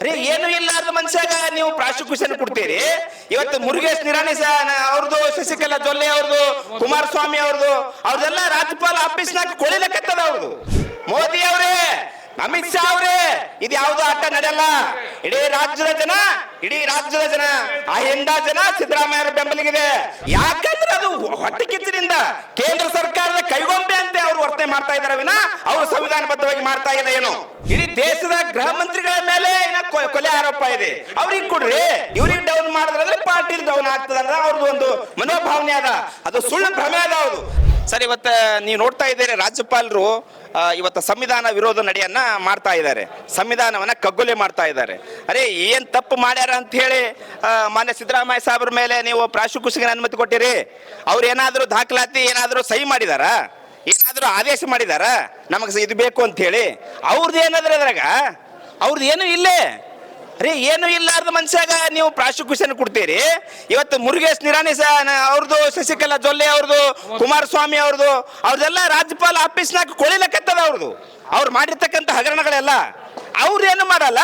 ಅರೆ, ಏನು ಇಲ್ಲಾರ್ದ ಮನುಷ್ಯಾಗ ನೀವು ಪ್ರಾಸಿಕ್ಯೂಷನ್ ಕೊಡ್ತೀರಿ. ಇವತ್ತು ಮುರುಗೇಶ್ ನಿರಾಣಿ ಅವ್ರದ್ದು ಶಶಿಕಲಾ ಜೊಲ್ಲೆ ಅವ್ರದ್ದು ಕುಮಾರಸ್ವಾಮಿ ಅವ್ರದ್ದು ಅವ್ರದೆಲ್ಲ ರಾಜ್ಯಪಾಲ ಆಫೀಸ್ನಾಗ ಕೊಳಿಲಕತ್ತದ ಅವ್ರದ್ದು ಮೋದಿ ಅವರೇ, ಅಮಿತ್ ಶಾ ಅವರೇ, ಇದು ಯಾವ್ದು ಆಟ ನಡೆಯಲ್ಲ. ಇಡೀ ರಾಜ್ಯದ ಜನ, ಇಡೀ ರಾಜ್ಯದ ಜನ, ಆ ಹೆಂಡ ಜನ ಸಿದ್ದರಾಮಯ್ಯ ಬೆಂಬಲಿಗಿದೆ. ಯಾಕಂದ್ರೆ ಅದು ಹೊಟ್ಟೆ ಕಿಚ್ಚಿನಿಂದ ಕೇಂದ್ರ ಸರ್ಕಾರದ ಕೈಗೊಂಬೆ ಮಾಡ್ತಾ ಇದ್ದಾರೆ ವಿನ. ಅವರು ಸಂವಿಧಾನಬದ್ಧವಾಗಿ ಮಾಡ್ತಾ ಇಲ್ಲ ಏನು? ಇಡೀ ದೇಶದ ಗೃಹ ಮಂತ್ರಿಗಳ ಮೇಲೆ ಕೊಲೆ ಆರೋಪ ಇದೆ. ಅವ್ರಿಗೆ ಕೊಡ್ರಿ. ಇವ್ರಿಗೆ ಡೌನ್ ಮಾಡಿದ್ರೆ ಪಾರ್ಟಿ ಡೌನ್ ಆಗ್ತದ ಅಂದ್ರೆ ಅವ್ರದ್ದು ಒಂದು ಮನೋಭಾವನೆ ಅದ. ಅದು ಸುಳ್ಳು ಭ್ರಮೆ ಅದ ಅವರು ಸರ್, ಇವತ್ತ ನೀವು ನೋಡ್ತಾ ಇದ್ದೀರಿ, ರಾಜ್ಯಪಾಲರು ಇವತ್ತು ಸಂವಿಧಾನ ವಿರೋಧ ನಡೆಯನ್ನ ಮಾಡ್ತಾ ಇದ್ದಾರೆ. ಸಂವಿಧಾನವನ್ನ ಕಗ್ಗೊಲೆ ಮಾಡ್ತಾ ಇದ್ದಾರೆ. ಅರೆ, ಏನ್ ತಪ್ಪು ಮಾಡ್ಯಾರ ಅಂತ ಹೇಳಿ ಮಾನ್ಯ ಸಿದ್ದರಾಮಯ್ಯ ಸಾಹೇಬ್ರ ಮೇಲೆ ನೀವು ಪ್ರಾಶುಕುಸಿಗೆ ಅನುಮತಿ ಕೊಟ್ಟಿರಿ. ಅವ್ರು ಏನಾದರೂ ದಾಖಲಾತಿ ಏನಾದರೂ ಸಹಿ ಮಾಡಿದಾರಾ? ಏನಾದರೂ ಆದೇಶ ಮಾಡಿದಾರ? ನಮಗೆ ಇದು ಬೇಕು ಅಂತ ಹೇಳಿ ಅವ್ರದ್ದು ಏನಾದ್ರೆ ಅದ್ರಾಗ? ಅವ್ರದ್ದು ಏನೂ ಇಲ್ಲೇ. ರೀ, ಏನು ಇಲ್ಲಾರ್ದ ಮನುಷ್ಯಾಗ ನೀವು ಪ್ರಾಸಿಕ್ಯೂಷನ್ ಕೊಡ್ತೀರಿ. ಇವತ್ತು ಮುರುಗೇಶ್ ನಿರಾಣಿ ಅವ್ರದ್ದು ಶಶಿಕಲಾ ಜೊಲ್ಲೆ ಅವ್ರದ್ದು ಕುಮಾರಸ್ವಾಮಿ ಅವ್ರದ್ದು ಅವ್ರದೆಲ್ಲ ರಾಜ್ಯಪಾಲ ಆಫೀಸ್ನಾಗ ಕೊಳಿಲಕ್ಕತ್ತದ ಅವ್ರದ್ದು ಅವ್ರು ಮಾಡಿರ್ತಕ್ಕಂಥ ಹಗರಣಗಳೆಲ್ಲ. ಅವ್ರು ಏನು ಮಾಡಲ್ಲ?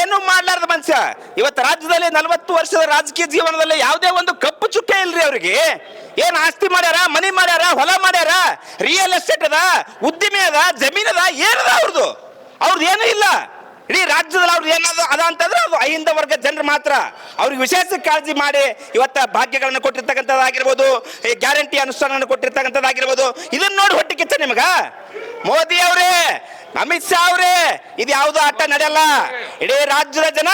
ಏನು ಮಾಡ್ಲಾರ್ದ ಮನುಷ್ಯ. ಇವತ್ತು ರಾಜ್ಯದಲ್ಲಿ ನಲವತ್ತು ವರ್ಷದ ರಾಜಕೀಯ ಜೀವನದಲ್ಲಿ ಯಾವುದೇ ಒಂದು ಕಪ್ಪು ಚುಕ್ಕೆ ಇಲ್ರಿ ಅವ್ರಿಗೆ. ಏನ್ ಆಸ್ತಿ ಮಾಡ್ಯಾರ, ಮನಿ ಮಾಡ್ಯಾರ, ಹೊಲ ಮಾಡ್ಯಾರ ರಿಯಲ್ ಎಸ್ಟೇಟ್ ಅದ, ಉದ್ದಿಮೆ ಅದ, ಜಮೀನ್ ಅದ, ಏನದ ಅವ್ರದ್ದು ಅವ್ರದ್ದು ಏನೂ ಇಲ್ಲ. ಇಡೀ ರಾಜ್ಯದಲ್ಲಿ ಅವ್ರು ಏನಾದ್ರು ಅದ ಅಂತಂದ್ರೆ ಅದು ಅಹಿಂದ ವರ್ಗ ಜನರು ಮಾತ್ರ. ಅವ್ರಿಗೆ ವಿಶೇಷ ಕಾಳಜಿ ಮಾಡಿ ಇವತ್ತ ಭಾಗ್ಯಗಳನ್ನು ಕೊಟ್ಟಿರ್ತಕ್ಕಂಥದ್ದಾಗಿರ್ಬೋದು ಗ್ಯಾರಂಟಿ ಅನುಷ್ಠಾನವನ್ನು ಕೊಟ್ಟಿರ್ತಕ್ಕಂಥದ್ದಾಗಿರ್ಬೋದು. ಇದನ್ನ ನೋಡಿ ಹೊಟ್ಟೆ ಕಿಚ್ಚ ನಿಮಗ. ಮೋದಿ ಅವರೇ ಅಮಿತ್ ಶಾ ಅವರೇ ಇದು ಯಾವುದು ಆಟ ನಡೆಯಲ್ಲ? ಇಡೀ ರಾಜ್ಯದ ಜನ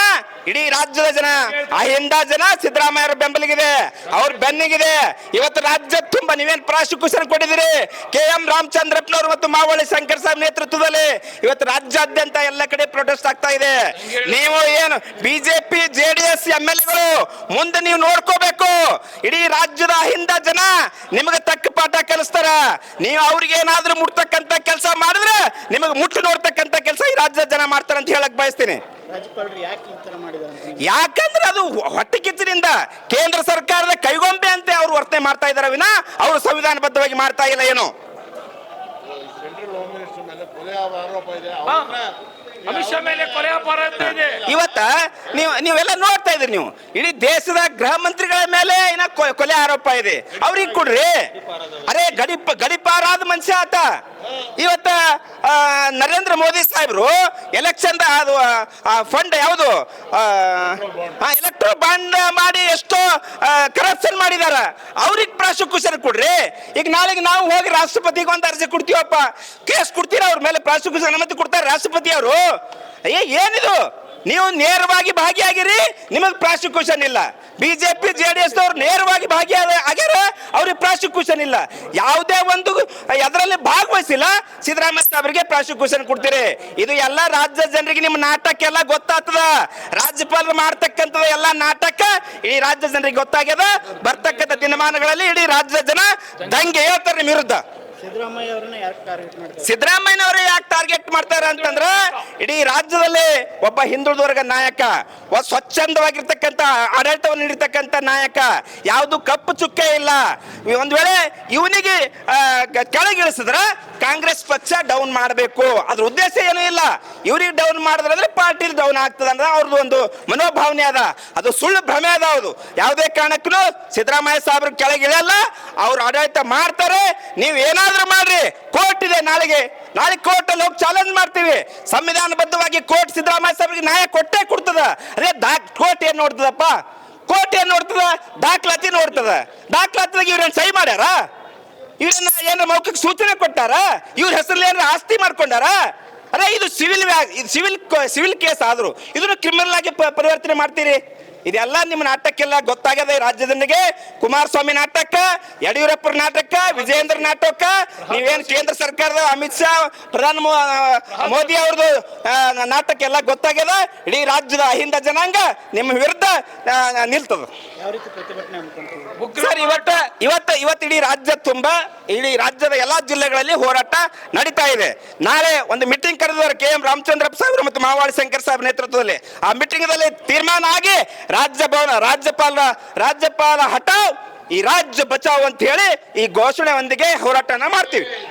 ಇಡೀ ರಾಜ್ಯದ ಜನ ಅಹಿಂದ ಹಿಂದ ಜನ ಸಿದ್ದರಾಮಯ್ಯ ಬೆಂಬಲಿಗಿದೆ. ಅವ್ರ ಬೆನ್ನಿಗಿದೆ. ಇವತ್ತು ರಾಜ್ಯ ತುಂಬಾ, ನೀವೇನ್ ಪ್ರಾಸಿಕ್ಯೂಷನ್ ಕೊಟ್ಟಿದ್ದೀರಿ? ಕೆ ಎಂ ರಾಮಚಂದ್ರಪ್ಪನವರು ಮತ್ತು ಮಾವಳಿ ಶಂಕರ್ ಸಾಹೇಬ್ ನೇತೃತ್ವದಲ್ಲಿ ಇವತ್ತು ರಾಜ್ಯಾದ್ಯಂತ ಎಲ್ಲ ಕಡೆ ಪ್ರೊಟೆಸ್ಟ್ ಆಗ್ತಾ ಇದೆ. ನೀವು ಏನು BJP J D S M L ಎಗಳು ಮುಂದೆ ನೀವು ನೋಡ್ಕೋಬೇಕು. ಇಡೀ ರಾಜ್ಯದ ಅಹಿಂದ ಜನ ನಿಮಗೆ ತಕ್ಕ ಪಾಠ ಕಲಿಸ್ತಾರ. ನೀವು ಅವ್ರಿಗೆ ಏನಾದ್ರೂ ಮುಟ್ತಕ್ಕಂತ ಕೆಲಸ ಮಾಡಿದ್ರೆ ನಿಮಗೆ ಮುಟ್ಟು ನೋಡ್ತಕ್ಕಂತ ಕೆಲಸ ಈ ರಾಜ್ಯದ ಜನ ಮಾಡ್ತಾರೆ ಅಂತ ಹೇಳಕ್ ಬಯಸ್ತೀನಿ. ರಾಜ್ಯಪಾಲರು ಯಾಕೆ ಈ ಥರ ಮಾಡಿದ್ದಾರೆ ಯಾಕಂದ್ರೆ ಅದು ಹೊಟ್ಟೆ ಕಿಚ್ಚಿನಿಂದ ಕೇಂದ್ರ ಸರ್ಕಾರದ ಕೈಗೊಂಬೆ ಅಂತೆ ಅವರು ವರ್ತನೆ ಮಾಡ್ತಾ ಇದ್ದಾರೆ ವಿನ ಅವರು ಸಂವಿಧಾನಬದ್ಧವಾಗಿ ಮಾಡ್ತಾ ಇಲ್ಲ ಏನು? ಸೆಂಟ್ರಲ್ ಹೋಮ್ ಮಿನಿಸ್ಟರ್ ಮೇಲೆ ಕೊಲೆ ಆರೋಪ ಇದೆ. ಅವ್ರನ್ನ ಅಮಿತ್ ಶಾ ಮೇಲೆ ಕೊಲೆ ಅಪರಾಧ ಇದೆ. ಇವತ್ತ ನೀವು ನೀವೆಲ್ಲ ನೋಡ್ತಾ ಇದ್ರಿ ನೀವು. ಇಡೀ ದೇಶದ ಗೃಹ ಮಂತ್ರಿಗಳ ಮೇಲೆ ಏನ ಕೊ- ಕೊಲೆ ಆರೋಪ ಇದೆ. ಅವ್ರಿಗೆ ಕೊಡ್ರಿ. ಅರೆ ಗಡಿಪ ಗಡಿಪಾರಾದ ಮನುಷ್ಯ ಆತ. ಇವತ್ತ ನರೇಂದ್ರ ಮೋದಿ ಸಾಹೇಬ್ರು ಎಲೆಕ್ಷನ್ ಅದು ಫಂಡ್ ಯಾವುದು? ಎಲೆಕ್ಟ್ರೋ ಬಾಂಡ್ ಮಾಡಿ ಎಷ್ಟೋ ಕರಪ್ಷನ್ ಮಾಡಿದಾರ. ಅವ್ರಿಗೆ ಪ್ರಾಸಿಕ್ಯೂಷನ್ ಕೊಡ್ರಿ. ಈಗ ನಾಳೆಗೆ ನಾವು ಹೋಗಿ ರಾಷ್ಟ್ರಪತಿಗೆ ಒಂದು ಅರ್ಜಿ ಕೊಡ್ತೀವಪ್ಪ. ಕೇಸ್ ಕೊಡ್ತೀರ ಅವ್ರ ಮೇಲೆ ಪ್ರಾಸಿಕ್ಯೂಷನ್ ಅನುಮತಿ ಕೊಡ್ತಾರೆ ರಾಷ್ಟ್ರಪತಿ ಅವರು? ಅಯ್ಯ ಏನಿದು? ನೀವು ನೇರವಾಗಿ ಭಾಗಿಯಾಗಿರಿ, ನಿಮಗೆ ಪ್ರಾಸಿಕ್ಯೂಷನ್ ಇಲ್ಲ ಬಿಜೆಪಿ, ಜೆ ಡಿ ಎಸ್ ನೇರವಾಗಿ ಭಾಗಿಯಾದ ಅವ್ರಿಗೆ ಪ್ರಾಸಿಕ್ಯೂಷನ್ ಇಲ್ಲ. ಯಾವುದೇ ಒಂದು, ಅದರಲ್ಲಿ ಭಾಗವಹಿಸಿಲ್ಲ. ಸಿದ್ದರಾಮಯ್ಯ ಅವರಿಗೆ ಪ್ರಾಸಿಕ್ಯೂಷನ್ ಕೊಡ್ತೀರಿ. ಇದು ಎಲ್ಲ ರಾಜ್ಯ ಜನರಿಗೆ ನಿಮ್ಮ ನಾಟಕ ಎಲ್ಲ ಗೊತ್ತಾಗ್ತದ. ರಾಜ್ಯಪಾಲರು ಮಾಡ್ತಕ್ಕಂಥದ್ದು ಎಲ್ಲ ನಾಟಕ ಈ ರಾಜ್ಯ ಜನರಿಗೆ ಗೊತ್ತಾಗ್ಯದ. ಬರ್ತಕ್ಕಂಥ ದಿನಮಾನಗಳಲ್ಲಿ ಇಡೀ ರಾಜ್ಯ ಜನ ದಂಗೆ ಹೇಳ್ತಾರೆ ನಿಮ್ಮ ವಿರುದ್ಧ. ಸಿದ್ದರಾಮಯ್ಯ ಯಾಕೆ ಟಾರ್ಗೆಟ್ ಮಾಡ್ತಾರೆ? ಸಿದ್ದರಾಮಯ್ಯನವರು ಯಾಕೆ ಟಾರ್ಗೆಟ್ ಮಾಡ್ತಾರೆ ಅಂತಂದ್ರ, ಇಡೀ ರಾಜ್ಯದಲ್ಲಿ ಒಬ್ಬ ಹಿಂದುಳಿದ ವರ್ಗ ನಾಯಕ, ಒಬ್ಬ ಸ್ವಚ್ಛಂದವಾಗಿರ್ತಕ್ಕಂಥ ಆಡಳಿತವನ್ನು ನೀಡಿರ್ತಕ್ಕಂಥ ನಾಯಕ, ಯಾವುದು ಕಪ್ಪು ಚುಕ್ಕೆ ಇಲ್ಲ. ಒಂದು ವೇಳೆ ಇವನಿಗೆ ಕೆಳಗಿಳಿಸಿದ್ರ ಕಾಂಗ್ರೆಸ್ ಪಕ್ಷ ಡೌನ್ ಮಾಡಬೇಕು. ಅದ್ರ ಉದ್ದೇಶ ಏನೂ ಇಲ್ಲ. ಇವ್ರಿಗೆ ಡೌನ್ ಮಾಡಿದ್ರೆ ಪಾರ್ಟಿ ಡೌನ್ ಆಗ್ತದ ಅಂದ್ರೆ ಅವ್ರದ್ದು ಒಂದು ಮನೋಭಾವನೆ ಅದ. ಅದು ಸುಳ್ಳು ಭ್ರಮೆ ಅದ ಅದು ಯಾವುದೇ ಕಾರಣಕ್ಕೂ ಸಿದ್ದರಾಮಯ್ಯ ಸಾಹೇಬ್ರ ಕೆಳಗಿಳಿಯಲ್ಲ ಅವ್ರು ಆಡಳಿತ ಮಾಡ್ತಾರೆ. ನೀವು ಏನಾದ್ರೂ ಮಾಡ್ರಿ. ಕೋರ್ಟ್ ಇದೆ ನಾಳೆಗೆ. ನಾಳೆ ಕೋರ್ಟಲ್ಲಿ ಹೋಗಿ ಚಾಲೆಂಜ್ ಮಾಡ್ತೀವಿ. ಸಂವಿಧಾನಬದ್ಧವಾಗಿ ಕೋರ್ಟ್ ಸಿದ್ದರಾಮಯ್ಯ ಸಾಹೇಬ್ರಿಗೆ ನ್ಯಾಯ ಕೊಟ್ಟೇ ಕೊಡ್ತದ. ಅದೇ ದಾ, ಕೋರ್ಟ್ ಏನ್ ನೋಡ್ತದಪ್ಪ? ಕೋರ್ಟ್ ಏನ್ ನೋಡ್ತದ? ದಾಖಲಾತಿ ನೋಡ್ತದ. ದಾಖಲಾತಿದಾಗ ಇವ್ರೇನು ಸಹಿ ಮಾಡ್ಯಾರ? ಇವ್ರನ್ನ ಏನಾರ ಮೌಖಿಕ ಸೂಚನೆ ಕೊಟ್ಟಾರ? ಇವ್ರ ಹೆಸರಲ್ಲಿ ಏನಾರ ಆಸ್ತಿ ಮಾಡ್ಕೊಂಡಾರ? ಅದೇ ಇದು ಸಿವಿಲ್ ಸಿವಿಲ್ ಸಿವಿಲ್ ಕೇಸ್ ಆದ್ರು. ಇದನ್ನು ಕ್ರಿಮಿನಲ್ ಆಗಿ ಪರಿವರ್ತನೆ ಮಾಡ್ತೀರಿ. ಇದೆಲ್ಲ ನಿಮ್ಮ ನಾಟಕ್ಕೆಲ್ಲ ಗೊತ್ತಾಗದೆ ರಾಜ್ಯದನಿಗೆ ಕುಮಾರಸ್ವಾಮಿ ನಾಟಕ, ಯಡಿಯೂರಪ್ಪರ ನಾಟಕ, ವಿಜಯೇಂದ್ರ ನಾಟಕ, ನೀವೇನು ಕೇಂದ್ರ ಸರ್ಕಾರದ ಅಮಿತ್ ಶಾ, ಪ್ರಧಾನ ಮೋದಿ ಅವ್ರದ್ದು ನಾಟಕ ಎಲ್ಲ ಗೊತ್ತಾಗ್ಯದ ಇಡೀ ರಾಜ್ಯದ ಅಹಿಂದ ಜನಾಂಗ ನಿಮ್ಮ ವಿರುದ್ಧ ನಿಲ್ತದ. ಸರ್, ಇವತ್ತು, ಇವತ್ತ, ಇವತ್ತು ಇಡೀ ರಾಜ್ಯ ತುಂಬ, ಇಡೀ ರಾಜ್ಯದ ಎಲ್ಲ ಜಿಲ್ಲೆಗಳಲ್ಲಿ ಹೋರಾಟ ನಡೀತಾ ಇದೆ. ನಾಳೆ ಒಂದು ಮೀಟಿಂಗ್ ಕರೆದಿದ್ದಾರೆ ಕೆ ಎಂ ರಾಮಚಂದ್ರಪ್ಪ ಸಾಹೇಬರು ಮತ್ತು ಮಾವಾಳಿ ಶಂಕರ್ ಸಾಹೇಬ್ ನೇತೃತ್ವದಲ್ಲಿ. ಆ ಮೀಟಿಂಗ್ ದಲ್ಲಿ ತೀರ್ಮಾನ ಆಗಿ ರಾಜ್ಯ ಭವನ ರಾಜ್ಯಪಾಲ ರಾಜ್ಯಪಾಲ ಹಠಾವ್ ಈ ರಾಜ್ಯ ಬಚಾವ್ ಅಂತ ಹೇಳಿ ಈ ಘೋಷಣೆಯೊಂದಿಗೆ ಹೋರಾಟನ ಮಾಡ್ತೀವಿ.